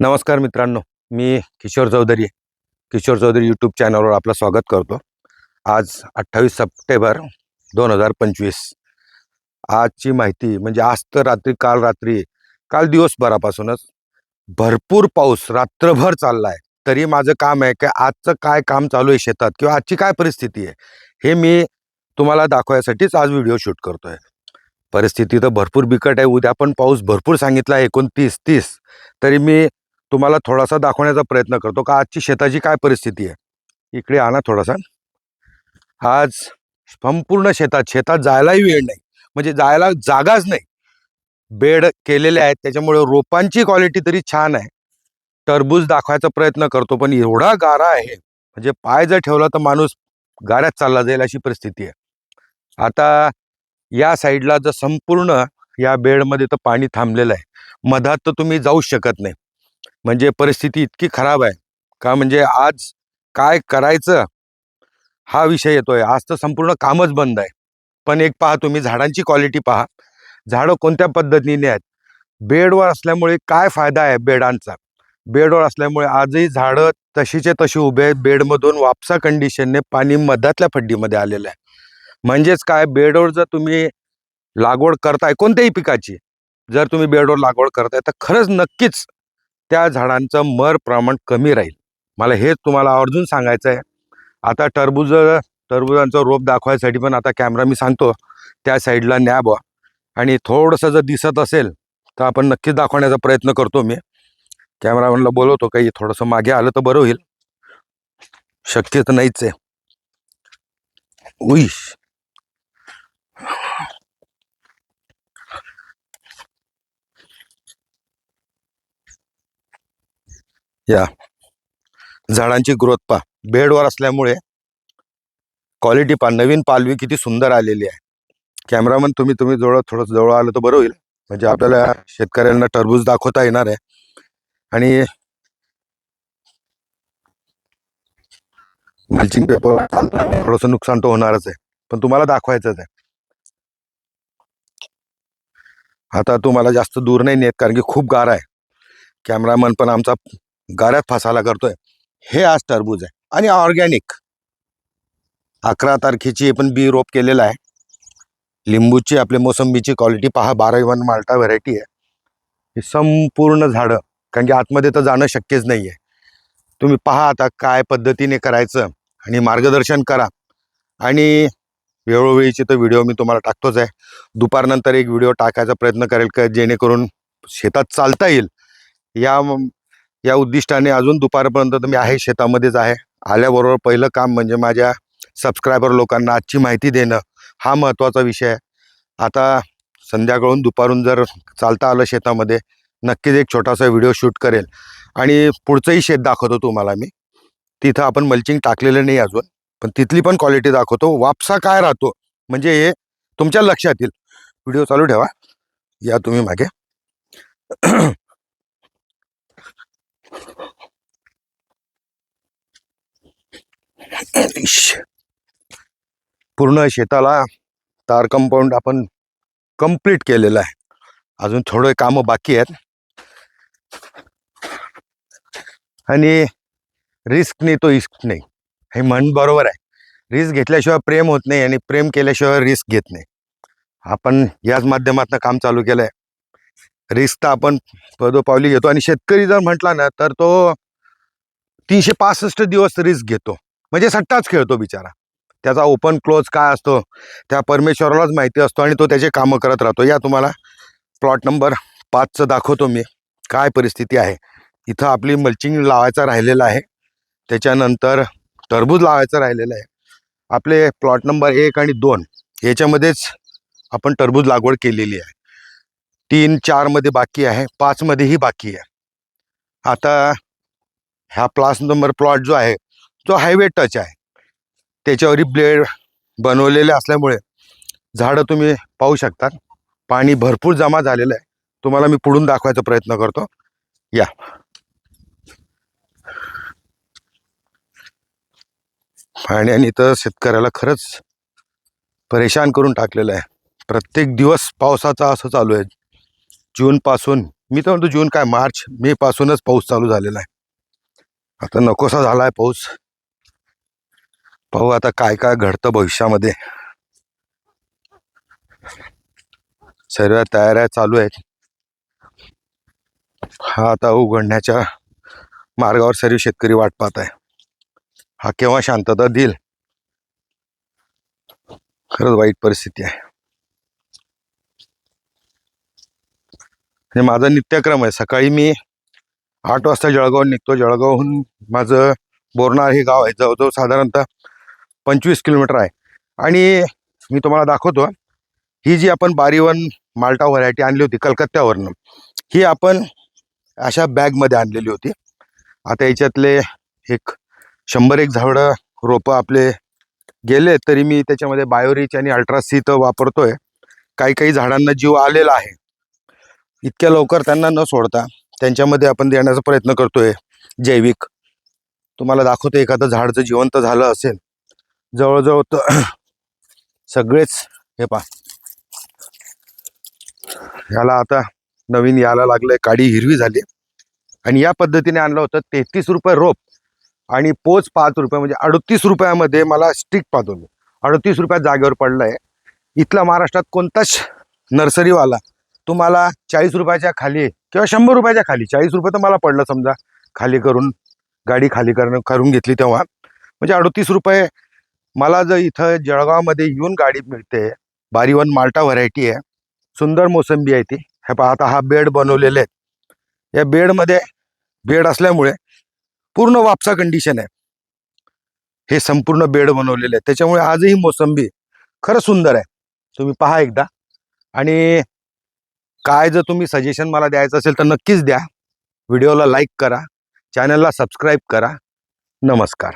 नमस्कार मित्रांनो मी किशोर चौधरी किशोर चौधरी यूट्यूब चॅनलवर आपलं स्वागत करतो. आज अठ्ठावीस सप्टेंबर दोन हजार पंचवीस. आजची माहिती म्हणजे आज तर रात्री काल रात्री काल दिवसभरापासूनच भरपूर पाऊस रात्रभर चालला आहे तरी माझं काम आहे की आजचं काय काम चालू आहे शेतात किंवा आजची काय परिस्थिती आहे हे मी तुम्हाला दाखवायसाठीच आज व्हिडिओ शूट करतो आहे परिस्थिती तर भरपूर बिकट आहे. उद्या पण पाऊस भरपूर सांगितला आहे एकोणतीस तीस. तरी मी तुम्हाला थोडासा दाखवण्याचा प्रयत्न करतो का आजची शेताची काय परिस्थिती आहे? इकडे आणा थोडासा. आज संपूर्ण शेतात शेतात जायलाही वेळ नाही. म्हणजे जायला जागाच नाही. बेड केलेले आहेत त्याच्यामुळे रोपांची क्वालिटी तरी छान आहे. टरबूज दाखवायचा प्रयत्न करतो पण एवढा गारा आहे. म्हणजे पाय जर ठेवला तर माणूस गाऱ्यात चालला जाईल अशी परिस्थिती आहे. आता या साईडला जर संपूर्ण या बेडमध्ये तर पाणी थांबलेलं आहे. मधात तर तुम्ही जाऊच शकत नाही. म्हणजे परिस्थिती इतकी खराब आहे. का म्हणजे आज काय करायचं हा विषय येतोय. आज तर संपूर्ण कामच बंद आहे. पण एक पहा तुम्ही झाडांची क्वालिटी पहा. झाडं कोणत्या पद्धतीने आहेत? बेडवर असल्यामुळे काय फायदा आहे बेडांचा? बेडवर असल्यामुळे आजही झाडं तशीचे तशी उभे आहेत. बेडमधून वापसा कंडिशनने पाणी मधातल्या फड्डीमध्ये आलेलं आहे. म्हणजेच काय बेडवर जर तुम्ही लागवड करताय कोणत्याही पिकाची जर तुम्ही बेडवर लागवड करताय तर खरंच नक्कीच त्या झाडांचं मर प्रमाण कमी राहील. मला हेच तुम्हाला आवर्जून सांगायचं आहे. आता टरबूज टरबुजांचं रोप दाखवायसाठी पण आता कॅमेरा मी सांगतो. त्या साईडला न्या बा आणि थोडंसं जर दिसत असेल तर आपण नक्कीच दाखवण्याचा प्रयत्न करतो मी. कॅमेरामॅनला बोलवतो काही थोडंसं मागे आलं तर बरं होईल. शक्य तर नाहीच आहे. उईश. या. झाडांची ग्रोथ पा बेडवर असल्यामुळे क्वालिटी पा नवीन पालवी किती सुंदर आलेली आहे. कॅमेरामन तुम्ही तुम्ही जवळ थोडं जवळ आलं तर बरं होईल. म्हणजे आपल्याला शेतकऱ्यांना टरबूज दाखवता येणार आहे. आणि मल्चिंग पेपर थोडंसं नुकसान तर होणारच आहे. पण तुम्हाला दाखवायचंच आहे. आता तुम्हाला जास्त दूर नाही नेत कारण की खूप गार आहे. कॅमेरामन पण आमचा गाऱ्यात फसायला करतोय. हे आज टरबूज आहे आणि ऑर्गॅनिक. अकरा तारखेची पण बी रोप केलेलं आहे. लिंबूची आपली मोसंबीची क्वालिटी पहा बारा वन माल्टा व्हरायटी आहे. ही संपूर्ण झाडं कारण की आतमध्ये तर जाणं शक्यच नाही आहे तुम्ही पहा आता काय पद्धतीने करायचं आणि मार्गदर्शन करा. आणि वेळोवेळीचे तर व्हिडिओ मी तुम्हाला टाकतोच आहे. दुपारनंतर एक व्हिडिओ टाकायचा प्रयत्न करेल का जेणेकरून शेतात चालता येईल. या या उद्दिष्टाने अजून दुपारपर्यंत तर मी आहे शेतामध्येच आहे. आल्याबरोबर पहिलं काम म्हणजे माझ्या सबस्क्रायबर लोकांना आजची माहिती देणं हा महत्त्वाचा विषय आहे. आता संध्याकाळून दुपारून जर चालता आलं शेतामध्ये नक्कीच एक छोटासा व्हिडिओ शूट करेल. आणि पुढचंही शेत दाखवतो तुम्हाला मी. तिथं आपण मल्चिंग टाकलेलं नाही अजून पण तिथली पण क्वालिटी दाखवतो. वापसा काय राहतो? म्हणजे हे तुमच्या लक्षात येईल. व्हिडिओ चालू ठेवा. या तुम्ही मागे. पूर्ण शेताला तार कंपाऊंड आपण कंप्लीट केलेलं आहे. अजून थोडे कामं बाकी आहेत. आणि रिस्क नाही तो इस्क नाही. हे म्हण बरोबर आहे. रिस्क घेतल्याशिवाय प्रेम होत नाही आणि प्रेम केल्याशिवाय रिस्क घेत नाही. आपण याच माध्यमातून काम चालू केलं आहे रिस्क तर आपण पदोपावली घेतो. आणि शेतकरी जर म्हटला ना तर तो तीनशे पासष्ट दिवस रिस्क घेतो. म्हणजे सट्टाच खेळतो बिचारा. त्याचा ओपन क्लोज काय असतो त्या परमेश्वरालाच माहिती असतो आणि तो त्याचे कामं करत राहतो. या तुम्हाला प्लॉट नंबर पाचचं दाखवतो मी. काय परिस्थिती आहे? इथं आपली मल्चिंग लावायचा राहिलेला आहे. त्याच्यानंतर टरबूज लावायचं राहिलेलं आहे. आपले प्लॉट नंबर एक आणि दोन याच्यामध्येच आपण टरबूज लागवड केलेली आहे. तीन चारमध्ये बाकी आहे पाचमध्येही बाकी आहे. आता ह्या प्लास नंबर प्लॉट जो आहे जो हायवे टच आहे. त्याच्यावरही ब्लेड बनवलेले असल्यामुळे झाडं तुम्ही पाहू शकतात. पाणी भरपूर जमा झालेलं आहे. तुम्हाला मी पुढून दाखवायचा प्रयत्न करतो. या. पाण्याने तर शेतकऱ्याला खरंच परेशान करून टाकलेलं आहे. प्रत्येक दिवस पावसाचा असं चालू आहे. जूनपासून मी तर म्हणतो जून काय मार्च मे पासूनच पाऊस चालू झालेला आहे. आता नकोसा झाला आहे पाऊस. पाहू आता काय काय घडतं भविष्यामध्ये. सर्व तयाऱ्या चालू आहेत. हा आता उघडण्याच्या मार्गावर सर्व शेतकरी वाट पाहत आहे. हा केव्हा शांतता देईल? खरंच वाईट परिस्थिती आहे. हे माझा नित्यक्रम आहे. सकाळी मी आठ वाजता जळगाव निघतो. जळगावहून माझं बोरणार हे गाव आहे. जवळजवळ साधारणतः पंचवीस किलोमीटर आहे. आणि मी तुम्हाला दाखवतो ही जी आपण बारीवन माल्टा व्हरायटी आणली होती कलकत्त्यावरनं ही आपण अशा बॅगमध्ये आणलेली होती. आता याच्यातले एक शंभर एक झाडं रोपं आपले गेले तरी मी त्याच्यामध्ये बायोरिच आणि अल्ट्रासी तर वापरतोय. काही काही झाडांना जीव आलेला आहे. इतक्या लवकर त्यांना न सोडता त्यांच्यामध्ये आपण देण्याचा प्रयत्न करतोय. जैविक. तुम्हाला दाखवतो एखादं झाड जर जिवंत झालं असेल जवळजवळ तर सगळेच हे पा याला आता नवीन यायला लागलंय काडी हिरवी झाली. आणि या पद्धतीने आणलं होतं तेहतीस रुपये रोप आणि पोच पाच रुपये म्हणजे अडतीस रुपयामध्ये मला स्टिक पाठवली. अडतीस रुपयात जागेवर पडलंय. इथला महाराष्ट्रात कोणताच नर्सरीवाला तुम्हाला चाळीस रुपयाच्या खाली किंवा शंभर रुपयाच्या खाली चाळीस रुपये तर मला पडलं समजा खाली करून गाडी खाली करणं करून घेतली तेव्हा. म्हणजे अडतीस रुपये मला जर इथं जळगावमध्ये येऊन गाडी मिळते बारीवन माल्टा व्हरायटी आहे सुंदर मोसंबी आहे ती. हे पहा आता हा बेड बनवलेले आहेत या बेडमध्ये बेड असल्यामुळे पूर्ण वापसा कंडिशन आहे. हे संपूर्ण बेड बनवलेले आहे. त्याच्यामुळे आजही मोसंबी खरं सुंदर आहे. तुम्ही पहा एकदा. आणि काय जर तुम्ही सजेशन मला द्यायचं असेल तर नक्कीच द्या. व्हिडिओला लाईक करा. चॅनलला सबस्क्राईब करा. नमस्कार.